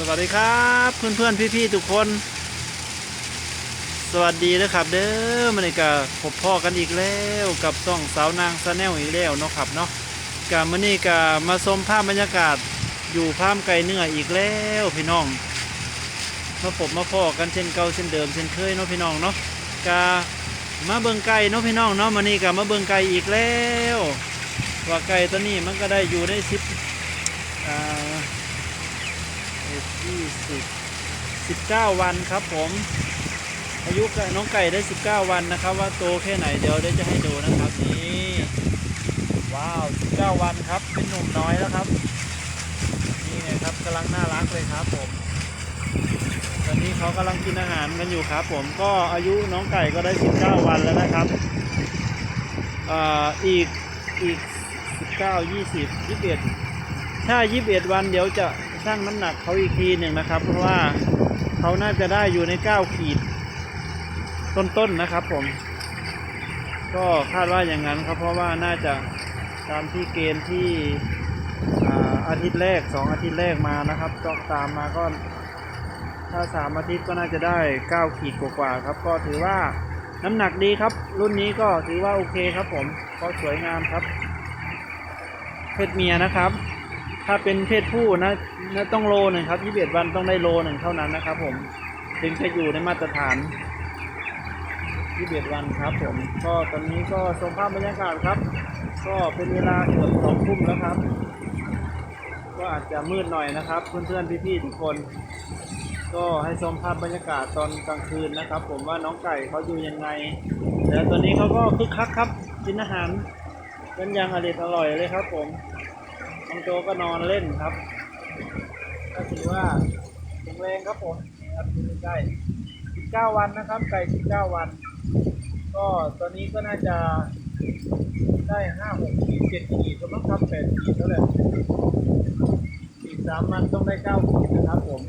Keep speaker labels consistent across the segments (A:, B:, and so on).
A: สวัสดีครับเพื่อนเพื่อนพี่พี่ๆทุกคน สวัสดีนะครับ เด้อมันนี่ก็พบพ่อกันอีกแล้วกับซ่องสาวนางซาแนลอีกแล้วเนาะครับเนาะกามันนี่ก็มาชมภาพบรรยากาศอยู่พามไก่เนื้ออีกแล้วพี่น้องมาพบมาพ่อกันเช่นเก่าเช่นเดิมเช่นเคยเนาะพี่น้องเนาะกามาเบิ่งไก่เนาะพี่น้องเนาะมันนี่ก็มาเบิ่งไก่อีกแล้ว ว่าไก่ตัวนี้มันก็ได้อยู่ได้สิบอ่า ยี่สิบสิบเก้าวันครับผมอายุน้องไก่ได้สิบเก้าวันนะครับ ว่าโตแค่ไหนเดี๋ยวเดี๋ยวจะให้ดูนะครับนี่ว้าวสิบเก้าวันครับ เป็นหนุ่มน้อยแล้วครับ นี่ไงครับกำลังน่ารักเลยครับผมตอนนี้เขากำลังกินอาหารกันอยู่ครับ ผมก็อายุน้องไก่ก็ได้สิบเก้าวันแล้วนะครับอ่าอีกอีกสิบเก้ายี่สิบยี่สิบเอ็ดถ้า 21 วันเดี๋ยวจะ ชั่งน้ำหนักเขาอีกทีหนึ่งนะครับ เพราะว่าเขาน่าจะได้อยู่ใน9ขีด ต้นๆนะครับ ผม ก็คาดว่าอย่างนั้นครับ เพราะว่าน่าจะตามที่เกณฑ์ที่อาทิตย์แรก2อาทิตย์แรกมานะครับก็ตามมาก็ถ้า3อาทิตย์ก็น่าจะได้9ขีดกว่าๆครับ ก็ถือว่าน้ำหนักดีครับ รุ่นนี้ก็ถือว่าโอเคครับผมก็สวยงามครับเพศเมียนะครับ ถ้าเป็นเพศผู้นะนะต้องโลหนึ่งครับยี่สิบเอ็ดวันต้องได้โลหนึ่งเท่านั้นนะครับ ผมถึงจะอยู่ในมาตรฐานยี่สิบเอ็ดวันครับ ผม ก็ตอนนี้ก็ชมภาพบรรยากาศครับ ก็เป็นเวลาเกือบสองทุ่มแล้วครับ ก็อาจจะมืดหน่อยนะครับ เพื่อนๆพี่ๆทุกคน ก็ให้ชมภาพบรรยากาศตอนกลางคืนนะครับ ผมว่าน้องไก่เขาอยู่ยังไงแล้วตอนนี้เขาก็คึกคักครับกินอาหารกันอย่างอร่อยอร่อยเลยครับ ผม น้องโจก็นอนเล่นครับ ก็ถือว่าแข็งแรงครับผมนี่ครับดูใกล้19 วันนะครับไก่19 วัน ก็ตอนนี้ก็น่าจะได้5 6ขีด7ขีดก็มั้งครับ8ขีดแล้วแหละอีก3วันต้องได้9ขีดนะครับผม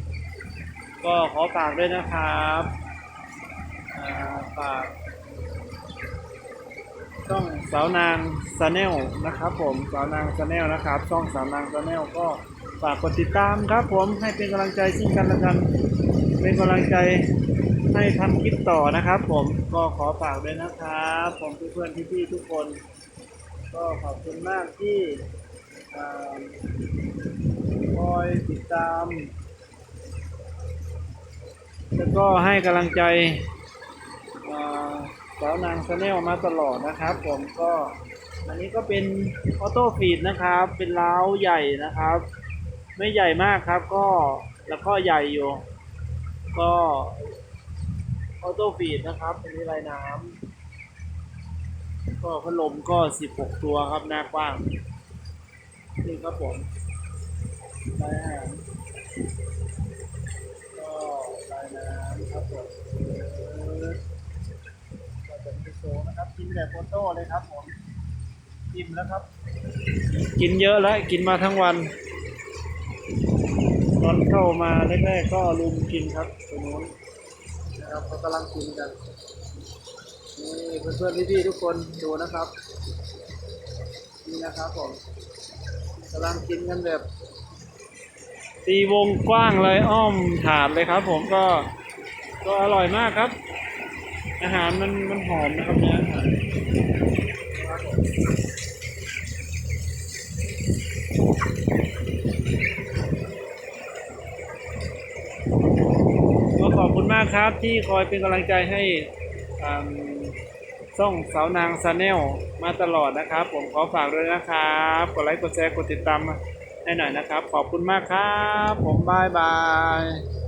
A: ก็ขอฝากด้วยนะครับอ่าฝาก ช่องสาวนางซาแนลนะครับผมสาวนางซาแนลนะครับ ช่องสาวนางซาแนลก็ฝากกดติดตามครับ ผมให้เป็นกำลังใจซึ่งกันและกัน เป็นกำลังใจให้ทำคลิปต่อนะครับ ผมก็ขอฝากด้วยนะครับ ผมเพื่อนๆพี่ๆทุกคน ก็ขอบคุณมากที่คอยติดตาม แล้วก็ให้กำลังใจ สาวนางชาแนลมาตลอดนะครับ ผมก็อันนี้ก็เป็นออโต้ฟีดนะครับ เป็นล้าวใหญ่นะครับ ไม่ใหญ่มากครับ ก็แล้วก็ใหญ่อยู่ ก็ออโต้ฟีดนะครับเป็นนิรายน้ำก็พัดลมก็16ตัวครับหน้ากว้างนี่ครับผมได้อาหาร ครับกินแต่โฟโต้เลยครับผมกินแล้วครับ กินเยอะแล้วกินมาทั้งวัน ตอนเข้ามาแรกๆก็ลุมกินครับตรงนู้นนะครับเขากำลังกินกันนี่เพื่อนๆพี่ๆทุกคนดูนะครับนี่นะครับผมกำลังกินกันแบบตีวงกว้างเลยอ้อมถาดเลยครับ ผมก็ก็อร่อยมากครับ อาหารมันมันหอมนะครับเนื้ออาหารครับผม ก็ขอบคุณมากครับที่คอยเป็นกำลังใจให้อ่าช่องสาวนางซาแนลมาตลอดนะครับ ผมขอฝากด้วยนะครับ กดไลค์กดแชร์กดติดตามให้หน่อยนะครับ ขอบคุณมากครับ ผมบายบาย